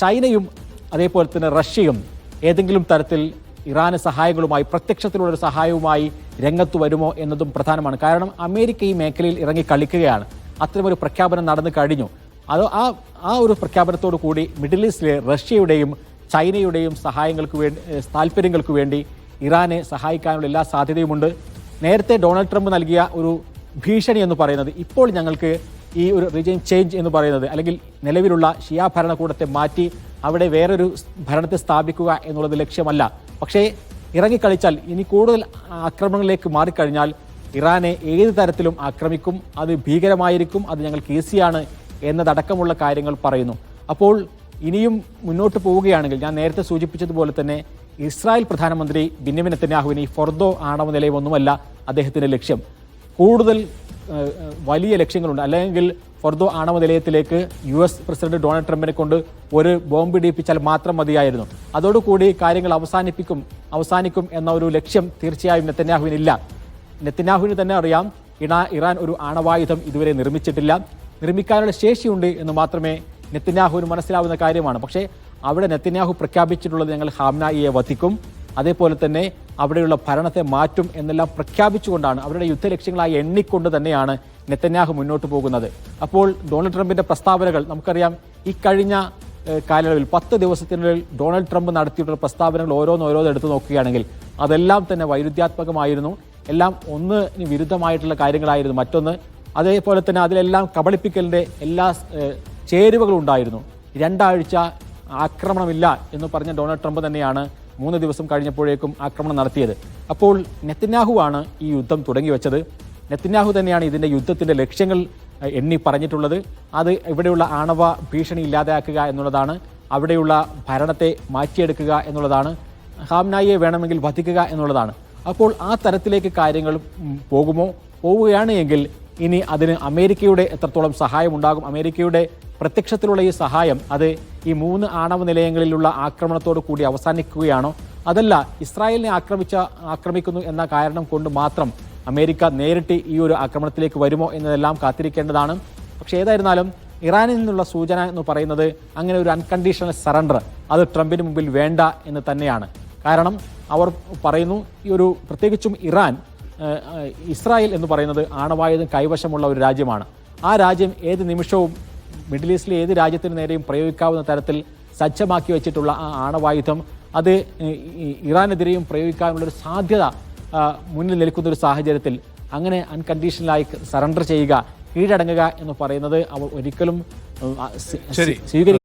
ചൈനയും അതേപോലെ തന്നെ റഷ്യയും ഏതെങ്കിലും തരത്തിൽ ഇറാന് സഹായങ്ങളുമായി പ്രത്യക്ഷത്തിലുള്ള ഒരു സഹായവുമായി രംഗത്ത് വരുമോ എന്നതും പ്രധാനമാണ്. കാരണം അമേരിക്ക ഈ മേഖലയിൽ ഇറങ്ങി കളിക്കുകയാണ്. അത്തരമൊരു പ്രഖ്യാപനം നടന്നു കഴിഞ്ഞു. അത് ആ ആ ഒരു പ്രഖ്യാപനത്തോടു കൂടി മിഡിൽ ഈസ്റ്റിലെ റഷ്യയുടെയും ചൈനയുടെയും സഹായങ്ങൾക്ക് വേണ്ടി താല്പര്യങ്ങൾക്ക് വേണ്ടി ഇറാനെ സഹായിക്കാനുള്ള എല്ലാ സാധ്യതയുമുണ്ട്. നേരത്തെ ഡൊണാൾഡ് ട്രംപ് നൽകിയ ഒരു ഭീഷണി എന്ന് പറയുന്നത് ഇപ്പോൾ ഞങ്ങൾക്ക് ഈ ഒരു റിജൈൻ ചേഞ്ച് എന്ന് പറയുന്നത് അല്ലെങ്കിൽ നിലവിലുള്ള ഷിയ ഭരണകൂടത്തെ മാറ്റി അവിടെ വേറൊരു ഭരണത്തെ സ്ഥാപിക്കുക എന്നുള്ളത് ലക്ഷ്യമല്ല. പക്ഷേ ഇറങ്ങിക്കളിച്ചാൽ ഇനി കൂടുതൽ ആക്രമണങ്ങളിലേക്ക് മാറിക്കഴിഞ്ഞാൽ ഇറാനെ ഏത് തരത്തിലും ആക്രമിക്കും അത് ഭീകരമായിരിക്കും അത് ഞങ്ങൾക്ക് ഈസിയാണ് എന്നതടക്കമുള്ള കാര്യങ്ങൾ പറയുന്നു. അപ്പോൾ ഇനിയും മുന്നോട്ട് പോവുകയാണെങ്കിൽ ഞാൻ നേരത്തെ സൂചിപ്പിച്ചതുപോലെ തന്നെ ഇസ്രായേൽ പ്രധാനമന്ത്രി ബിന്യമിൻ ഈ ഫൊർദോ ആണവ നിലയമൊന്നുമല്ല അദ്ദേഹത്തിന്റെ ലക്ഷ്യം. കൂടുതൽ വലിയ ലക്ഷ്യങ്ങളുണ്ട്. അല്ലെങ്കിൽ ഫർദോ ആണവ നിലയത്തിലേക്ക് യു എസ് പ്രസിഡന്റ് ഡൊണാൾഡ് ട്രംപിനെ കൊണ്ട് ഒരു ബോംബ് ഇടിപ്പിച്ചാൽ മാത്രം മതിയായിരുന്നു. അതോടുകൂടി കാര്യങ്ങൾ അവസാനിപ്പിക്കും അവസാനിക്കും എന്ന ഒരു ലക്ഷ്യം തീർച്ചയായും നെത്തന്യാഹുവിനില്ല നെത്തന്യാഹുവിന് തന്നെ അറിയാം ഇണ ഇറാൻ ഒരു ആണവായുധം ഇതുവരെ നിർമ്മിച്ചിട്ടില്ല. നിർമ്മിക്കാനുള്ള ശേഷിയുണ്ട് എന്ന് മാത്രമേ നെത്തന്യാഹുവിന് മനസ്സിലാവുന്ന കാര്യമാണ്. പക്ഷേ അവിടെ നെത്തന്യാഹു പ്രഖ്യാപിച്ചിട്ടുള്ളത് ഞങ്ങൾ ഹാംനായിയെ വധിക്കും. അതേപോലെ തന്നെ അവിടെയുള്ള ഭരണത്തെ മാറ്റും എന്നെല്ലാം പ്രഖ്യാപിച്ചുകൊണ്ടാണ് അവരുടെ യുദ്ധലക്ഷ്യങ്ങളായി എണ്ണിക്കൊണ്ട് തന്നെയാണ് നെത്തന്യാഹു മുന്നോട്ട് പോകുന്നത്. അപ്പോൾ ഡൊണാൾഡ് ട്രംപിന്റെ പ്രസ്താവനകൾ നമുക്കറിയാം ഈ കഴിഞ്ഞ കാലയളവിൽ പത്ത് ദിവസത്തിനുള്ളിൽ ഡൊണാൾഡ് ട്രംപ് നടത്തിയിട്ടുള്ള പ്രസ്താവനകൾ ഓരോന്നോരോന്ന് ഓരോന്ന് എടുത്തു നോക്കുകയാണെങ്കിൽ അതെല്ലാം തന്നെ വൈരുദ്ധ്യാത്മകമായിരുന്നു. എല്ലാം ഒന്നിന് വിരുദ്ധമായിട്ടുള്ള കാര്യങ്ങളായിരുന്നു മറ്റൊന്ന്. അതേപോലെ തന്നെ അതിലെല്ലാം കബളിപ്പിക്കലിന്റെ എല്ലാ ചേരുവകളും ഉണ്ടായിരുന്നു. രണ്ടാഴ്ച ആക്രമണമില്ല എന്ന് പറഞ്ഞ ഡൊണാൾഡ് ട്രംപ് തന്നെയാണ് മൂന്ന് ദിവസം കഴിഞ്ഞപ്പോഴേക്കും ആക്രമണം നടത്തിയത്. അപ്പോൾ നെത്തന്യാഹുവാണ് ഈ യുദ്ധം തുടങ്ങി വെച്ചത് നെത്തന്യാഹു തന്നെയാണ് ഇതിന്റെ യുദ്ധത്തിന്റെ ലക്ഷ്യങ്ങൾ എണ്ണി പറഞ്ഞിട്ടുള്ളത്. അത് ഇവിടെയുള്ള ആണവ ഭീഷണി ഇല്ലാതാക്കുക എന്നുള്ളതാണ് അവിടെയുള്ള ഭരണത്തെ മാറ്റിയെടുക്കുക എന്നുള്ളതാണ് ഹാംനായിയെ വേണമെങ്കിൽ വധിക്കുക എന്നുള്ളതാണ്. അപ്പോൾ ആ തരത്തിലേക്ക് കാര്യങ്ങൾ പോകുമോ? പോവുകയാണ് എങ്കിൽ ഇനി അതിന് അമേരിക്കയുടെ എത്രത്തോളം സഹായമുണ്ടാകും? അമേരിക്കയുടെ പ്രത്യക്ഷത്തിലുള്ള ഈ സഹായം അത് ഈ മൂന്ന് ആണവ നിലയങ്ങളിലുള്ള ആക്രമണത്തോട് കൂടി അവസാനിക്കുകയാണോ? അതല്ല ഇസ്രായേലിനെ ആക്രമിച്ച ആക്രമിക്കുന്നു എന്ന കാരണം കൊണ്ട് മാത്രം അമേരിക്ക നേരിട്ട് ഈ ഒരു ആക്രമണത്തിലേക്ക് വരുമോ എന്നതെല്ലാം കാത്തിരിക്കേണ്ടതാണ്. പക്ഷേ ഏതായിരുന്നാലും ഇറാനിൽ നിന്നുള്ള സൂചന എന്ന് പറയുന്നത് അങ്ങനെ ഒരു അൺകണ്ടീഷണൽ സറണ്ടർ അത് ട്രംപിന് മുമ്പിൽ വേണ്ട എന്ന് തന്നെയാണ്. കാരണം അവർ പറയുന്നു ഈ ഒരു പ്രത്യേകിച്ചും ഇറാൻ ഇസ്രായേൽ എന്ന് പറയുന്നത് ആണവായുധം കൈവശമുള്ള ഒരു രാജ്യമാണ്. ആ രാജ്യം ഏത് നിമിഷവും മിഡിൽ ഈസ്റ്റിലെ ഏത് രാജ്യത്തിന് നേരെയും പ്രയോഗിക്കാവുന്ന തരത്തിൽ സജ്ജമാക്കി വെച്ചിട്ടുള്ള ആ ആണവായുധം അത് ഇറാനെതിരെയും പ്രയോഗിക്കാനുള്ള ഒരു സാധ്യത മുന്നിൽ നിൽക്കുന്ന ഒരു സാഹചര്യത്തിൽ അങ്ങനെ അൺകണ്ടീഷണലായി സറണ്ടർ ചെയ്യുക കീഴടങ്ങുക എന്ന് പറയുന്നത് അവർ ഒരിക്കലും. സ്വീകരിക്കും